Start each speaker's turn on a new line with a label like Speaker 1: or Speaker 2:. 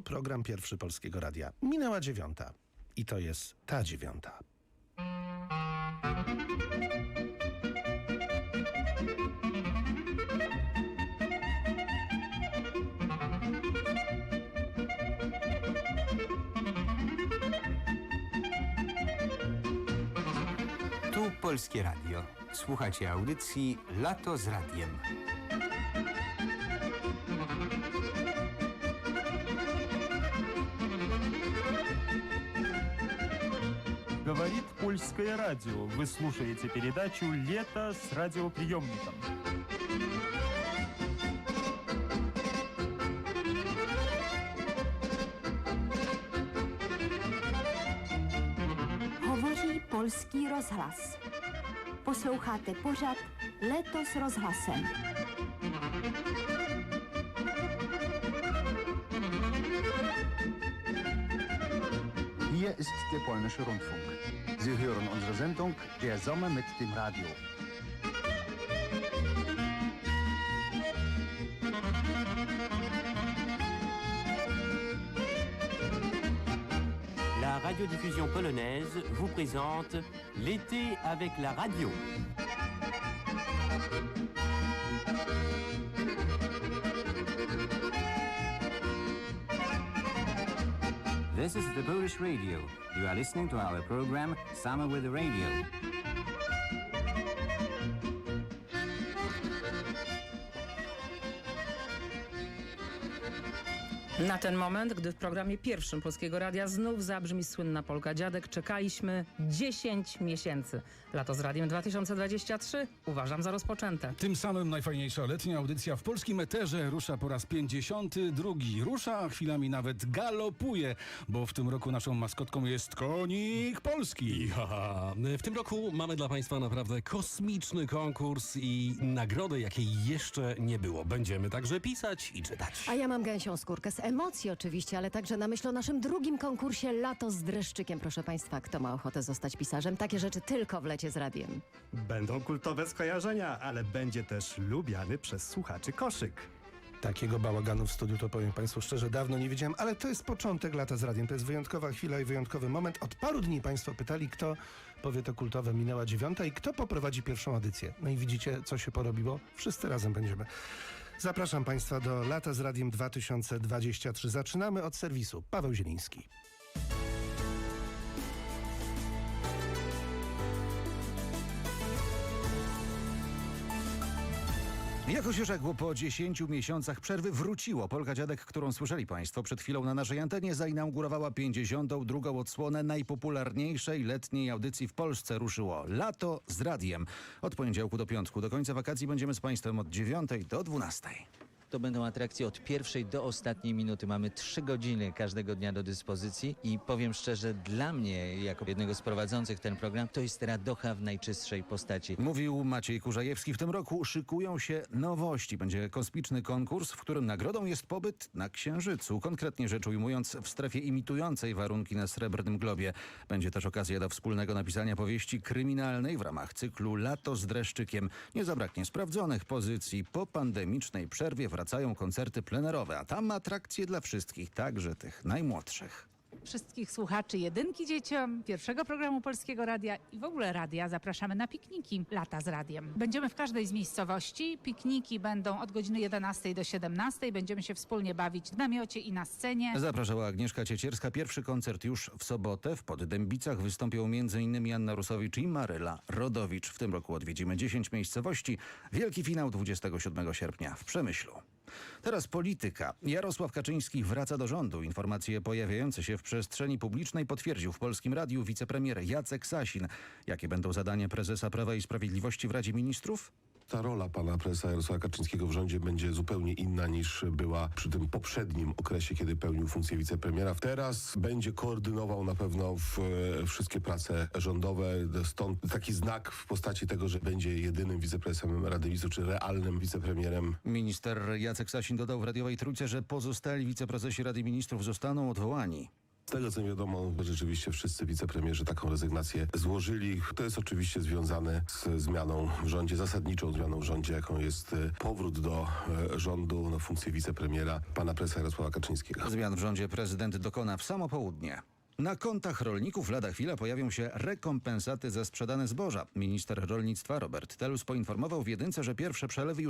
Speaker 1: Program pierwszy Polskiego Radia. Minęła dziewiąta. I to jest ta dziewiąta.
Speaker 2: Tu Polskie Radio. Słuchacie audycji Lato z Radiem.
Speaker 3: Говорит польское радио. Вы слушаете передачу «Лето с радиоприемником».
Speaker 4: Говорí polski rozhlas. Posloucháte pořad Leto s rozhlasem.
Speaker 5: Hier ist der polnische Rundfunk. Sie hören unsere Sendung Der Sommer mit dem.
Speaker 6: La radiodiffusion polonaise vous présente L'été avec la radio.
Speaker 2: This is the Polish Radio. You are listening to our program Summer with the Radio.
Speaker 7: Na ten moment, gdy w programie pierwszym Polskiego Radia znów zabrzmi słynna Polka Dziadek, czekaliśmy 10 miesięcy. Lato z Radiem 2023 uważam za rozpoczęte.
Speaker 8: Tym samym najfajniejsza letnia audycja w polskim eterze rusza po raz 52. Rusza, a chwilami nawet galopuje, bo w tym roku naszą maskotką jest konik polski.
Speaker 9: Haha. W tym roku mamy dla Państwa naprawdę kosmiczny konkurs i nagrodę, jakiej jeszcze nie było. Będziemy także pisać i czytać.
Speaker 10: A ja mam gęsią skórkę z emocji oczywiście, ale także na myśl o naszym drugim konkursie Lato z dreszczykiem. Proszę Państwa, kto ma ochotę zostać pisarzem? Takie rzeczy tylko w lecie z radiem.
Speaker 11: Będą kultowe skojarzenia, ale będzie też lubiany przez słuchaczy koszyk.
Speaker 1: Takiego bałaganu w studiu to powiem Państwu szczerze dawno nie widziałem, ale to jest początek lata z radiem. To jest wyjątkowa chwila i wyjątkowy moment. Od paru dni Państwo pytali, kto powie to kultowe minęła dziewiąta i kto poprowadzi pierwszą edycję. No i widzicie, co się porobiło? Wszyscy razem będziemy. Zapraszam Państwa do lata z radiem 2023. Zaczynamy od serwisu. Paweł Zieliński.
Speaker 5: Jako się rzekło, po 10 miesiącach przerwy wróciło. Polka Dziadek, którą słyszeli Państwo przed chwilą na naszej antenie, zainaugurowała 52. odsłonę najpopularniejszej letniej audycji w Polsce. Ruszyło Lato z Radiem. Od poniedziałku do piątku. Do końca wakacji będziemy z Państwem od 9 do 12.
Speaker 12: To będą atrakcje od pierwszej do ostatniej minuty. Mamy trzy godziny każdego dnia do dyspozycji i powiem szczerze, dla mnie, jako jednego z prowadzących ten program, to jest radocha w najczystszej postaci.
Speaker 5: Mówił Maciej Kurzajewski. W tym roku szykują się nowości. Będzie kosmiczny konkurs, w którym nagrodą jest pobyt na Księżycu. Konkretnie rzecz ujmując, w strefie imitującej warunki na Srebrnym Globie. Będzie też okazja do wspólnego napisania powieści kryminalnej w ramach cyklu Lato z dreszczykiem. Nie zabraknie sprawdzonych pozycji. Po pandemicznej przerwie wracają koncerty plenerowe, a tam atrakcje dla wszystkich, także tych najmłodszych.
Speaker 13: Wszystkich słuchaczy jedynki dzieciom, pierwszego programu Polskiego Radia i w ogóle radia zapraszamy na pikniki Lata z Radiem. Będziemy w każdej z miejscowości. Pikniki będą od godziny 11 do 17. Będziemy się wspólnie bawić w namiocie i na scenie.
Speaker 5: Zapraszała Agnieszka Ciecierska. Pierwszy koncert już w sobotę. W Poddębicach wystąpią m.in. Anna Rusowicz i Maryla Rodowicz. W tym roku odwiedzimy 10 miejscowości. Wielki finał 27 sierpnia w Przemyślu. Teraz polityka. Jarosław Kaczyński wraca do rządu. Informacje pojawiające się w przestrzeni publicznej potwierdził w Polskim Radiu wicepremier Jacek Sasin. Jakie będą zadania prezesa Prawa i Sprawiedliwości w Radzie Ministrów?
Speaker 14: Ta rola pana prezesa Jarosława Kaczyńskiego w rządzie będzie zupełnie inna niż była przy tym poprzednim okresie, kiedy pełnił funkcję wicepremiera. Teraz będzie koordynował na pewno w, e, wszystkie prace rządowe. Stąd taki znak w postaci tego, że będzie jedynym wiceprezesem Rady Ministrów, czy realnym wicepremierem.
Speaker 5: Minister Jacek Sasin dodał w radiowej trójce, że pozostali wiceprezesi Rady Ministrów zostaną odwołani.
Speaker 14: Z tego co wiadomo, rzeczywiście wszyscy wicepremierzy taką rezygnację złożyli. To jest oczywiście związane z zmianą w rządzie, zasadniczą zmianą w rządzie, jaką jest e, powrót do e, rządu na funkcję wicepremiera pana prezesa Jarosława Kaczyńskiego.
Speaker 5: Zmian w rządzie prezydent dokona w samo południe. Na kontach rolników lada chwila pojawią się rekompensaty za sprzedane zboża. Minister rolnictwa Robert Telus poinformował w jedynce, że pierwsze przelewy